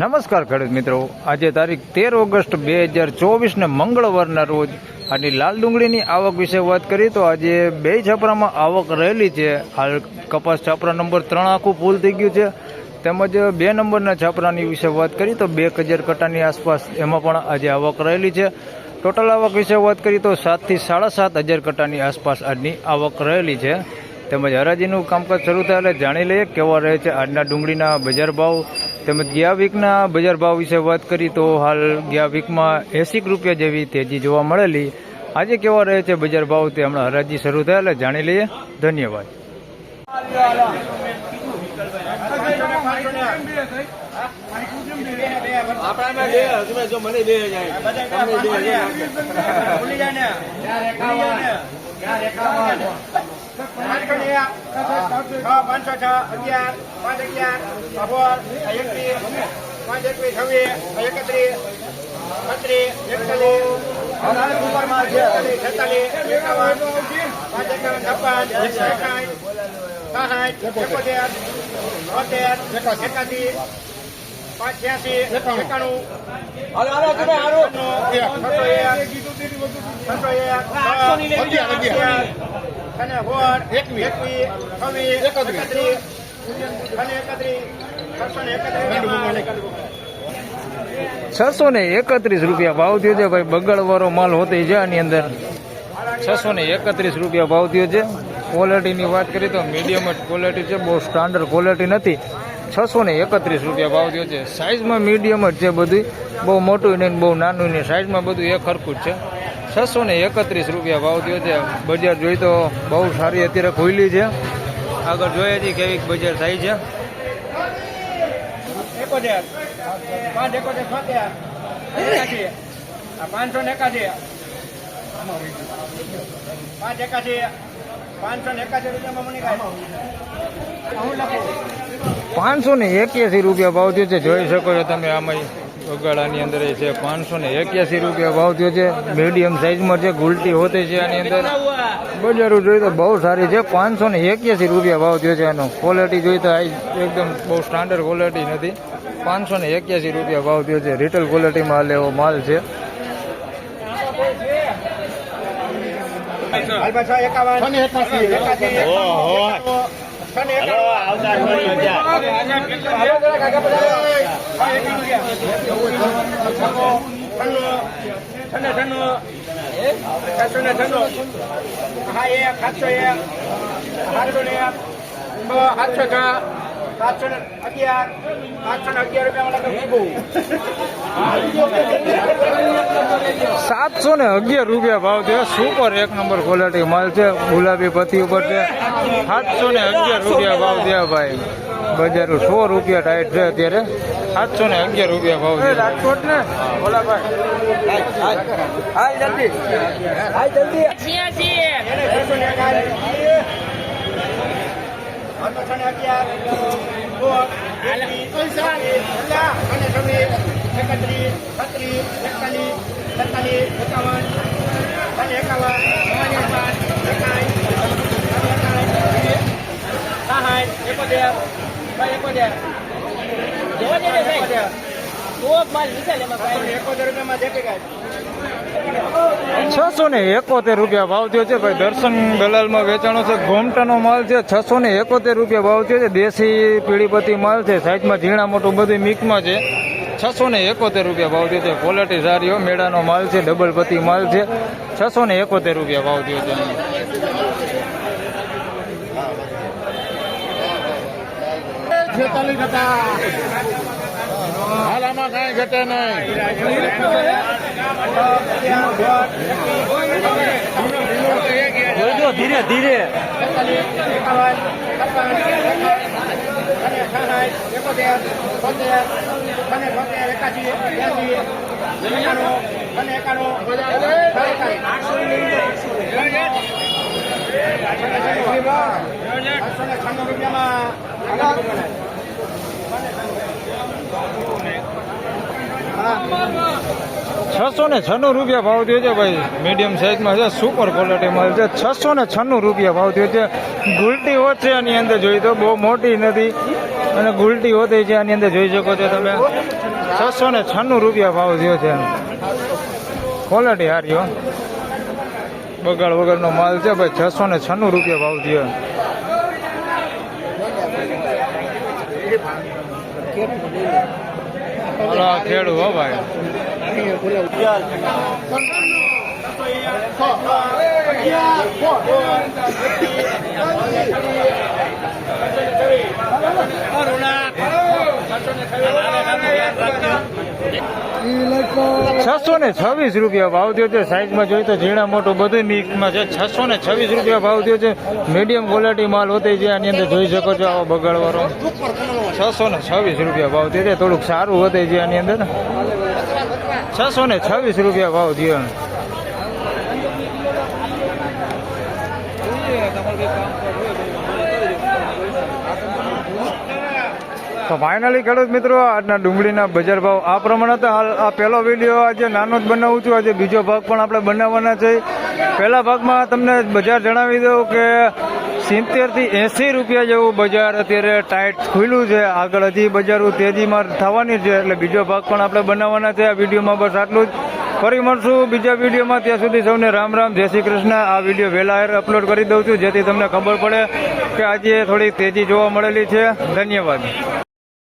નમસ્કાર ખેડૂત મિત્રો. આજે તારીખ તેર ઓગસ્ટ બે હજાર ચોવીસને મંગળવારના રોજ આજની લાલ ડુંગળીની આવક વિશે વાત કરીએ તો આજે બે છાપરામાં આવક રહેલી છે. હાલ કપાસ છાપરા નંબર ત્રણ આખું ફૂલ થઈ ગયું છે. તેમજ બે નંબરના છાપરાની વિશે વાત કરીએ તો બે હજાર કટાની આસપાસ એમાં પણ આજે આવક રહેલી છે. ટોટલ આવક વિશે વાત કરીએ તો સાતથી સાડા સાત હજાર કટાની આસપાસ આજની આવક રહેલી છે. તેમજ હરાજીનું કામકાજ શરૂ થાય એટલે જાણી લઈએ કેવા રહે છે આજના ડુંગળીના બજાર ભાવ. તેમજ ગયા વીકના બજાર ભાવ વિશે વાત કરી તો હાલ ગયા વીકમાં એંસી રૂપિયા જેવી તેજી જોવા મળેલી. આજે કેવા રહે છે બજાર ભાવ તે હમણાં હરાજી શરૂ થયા એટલે જાણી લઈએ. ધન્યવાદ. આપણામાં પાંચસો છ અગિયાર પાંચ અગિયાર અગોર એકત્રીસ પાંચ એકવીસ છવ્વીસ એકત્રીસ બત્રીસ એકતાલીસ છેતાલીસ એકાવન પાંચ એકાવન છપ્પન સાઠ એકોતેર બોતેર એકાસી પાંચ છ્યાસી એકાણું છસો એક છસો એક અને હોર એકવીસ એકવીસ છવ્વીસ એકત્રીસ અને એકત્રીસ છસો ને એકત્રીસ છસો ને એકત્રીસ રૂપિયા ભાવ થયો છે ભાઈ બગડવાળો માલ હોતી છે આની અંદર. છસો ને એકત્રીસ રૂપિયા ભાવ થયો છે. ક્વોલિટીની વાત કરીએ તો મીડિયમ જ ક્વોલિટી છે બહુ સ્ટાન્ડર્ડ ક્વોલિટી નથી. છસો ને એકત્રીસ રૂપિયા ભાવ થયો છે. સાઇઝમાં મીડિયમ જ છે બધું બહુ મોટું નહીં બહુ નાનું નહીં. સાઇઝમાં બધું એક ખરખું જ છે. છસો ને એકત્રીસ રૂપિયા ભાવ થયો છે. બજાર જોઈ તો બહુ સારી અત્યારે ખુલ્લી છે. આગળ જોઈએ છીએ કેવી બજાર થાય છે. ને પાંચ પાંચસો ને એક્યાસી રૂપિયા ભાવ થયો છે. જોઈ શકો છો તમે આમાં. બગાડાની અંદર એ છે, પાંચસો ને એક્યાસી રૂપિયા ભાવ થયો છે. મીડિયમ સાઇઝમાં છે, ગુલટી હોતી છે આની અંદર. બજારો જોઈએ તો બહુ સારી છે, પાંચસો ને એક્યાસી રૂપિયા ભાવ થયો છે એનો. ક્વોલિટી જોઈએ તો આ એકદમ બહુ સ્ટાન્ડર્ડ ક્વોલિટી નથી. પાંચસો ને એક્યાસી રૂપિયા ભાવ થયો છે રિટેલ ક્વોલિટીમાં હાલે એવો માલ છે. છને હાલો જરાક આગળ વધારો. હા એક સાતસો એક સાતસો ને એક સાતસો છ સાતસો ને અગિયાર સાતસો ને અગિયાર રૂપિયા સાતસો ને અગિયાર રૂપિયા ભાવ છે સુપર એક નંબર ક્વોલિટી માલ છે. ગુલાબી પત્તી ઉપર છે. સાતસો ને અગિયાર રૂપિયા ભાવ છે ભાઈ. બજાર સો રૂપિયા ટાઈટ છે અત્યારે. સાતસો ને અગિયાર રૂપિયા ભાવ છે રાજકોટ ને ભાઈ જલ્દી. જલ્દી. એકત્રીસ એકતાલીસ છસો ને એકોતેર રૂપિયા ભાવ થયો છે ભાઈ, દર્શન દલાલમાં વેચાણો છે, ઘોમટાનો માલ છે, છસો ને એકોતેર રૂપિયા ભાવ થયો છે, દેશી પીળીપતિ માલ છે સાઈઝમાં ઝીણા મોટું બધું મિક્સમાં છે. છસો ને એકોતેર રૂપિયા ભાવ થયો છે. ક્વોલિટી સારી હો મેળાનો માલ છે ડબલ પતિ માલ છે. છસો ને એકોતેર રૂપિયા ભાવ થયો છે છેતાલીસ ટકા હાલ આમાં કાંઈ ઘટે નહીં. જોજો ધીરે ધીરે. છસો ને છન્નું રૂપિયા ભાવ થયો છે ભાઈ. મીડિયમ સાઇઝમાં છે સુપર ક્વોલિટીમાં છે. છસો ને છન્નું રૂપિયા ભાવ થયો છે. ગુલટી ઓછ એની અંદર જોઈ તો બહુ મોટી નથી. અને ગુલટી હોતી છે, આની અંદર જોઈ શકો છો તમે. છસો ને છન્નું રૂપિયા ભાવ થયો છે. ક્વોલિટી હારી બગાડ વગરનો માલ છે ભાઈ, છસો ને છન્નું રૂપિયા ભાવ થયો. હલો ખેડૂ હો ભાઈ. છસો ને છવ્વીસ રૂપિયા ભાવ થયો છે. સાઈઝમાં જોઈએ તો ઝીણા મોટું બધું મિક્સમાં છે. છસો ને છવ્વીસ રૂપિયા ભાવ થયો છે. મીડિયમ ક્વોલિટી માલ હોતી છે. આની અંદર જોઈ શકો છો આવો બગાડવાળો છસો ને છવ્વીસ રૂપિયા ભાવ થયો છે. થોડુંક સારું હોતે છે આની અંદર. છસો ને છવ્વીસ રૂપિયા ભાવ થયો. તો ફાઇનલી ખેડૂત મિત્રો, આજના ડુંગળીના બજાર ભાવ આ પ્રમાણે હતા. હાલ આ પહેલો વીડિયો આજે નાનો જ બનાવું છું. આજે બીજો ભાગ પણ આપણે બનાવવાના છે. પહેલા ભાગમાં તમને બજાર જણાવી દઉં કે સિત્તેરથી એંસી રૂપિયા જેવું બજાર અત્યારે ટાઈટ ખુલ્યું છે. આગળ હજી બજાર તેજીમાં થવાની છે. એટલે બીજો ભાગ પણ આપણે બનાવવાના છે. આ વિડીયોમાં બસ આટલું જ. ફરી મળશું બીજા વિડીયોમાં. ત્યાં સુધી સૌને રામ રામ. જય શ્રી કૃષ્ણ. આ વીડિયો વહેલા અપલોડ કરી દઉં છું. જેથી તમને ખબર પડે કે આજે થોડી તેજી જોવા મળેલી છે. ધન્યવાદ.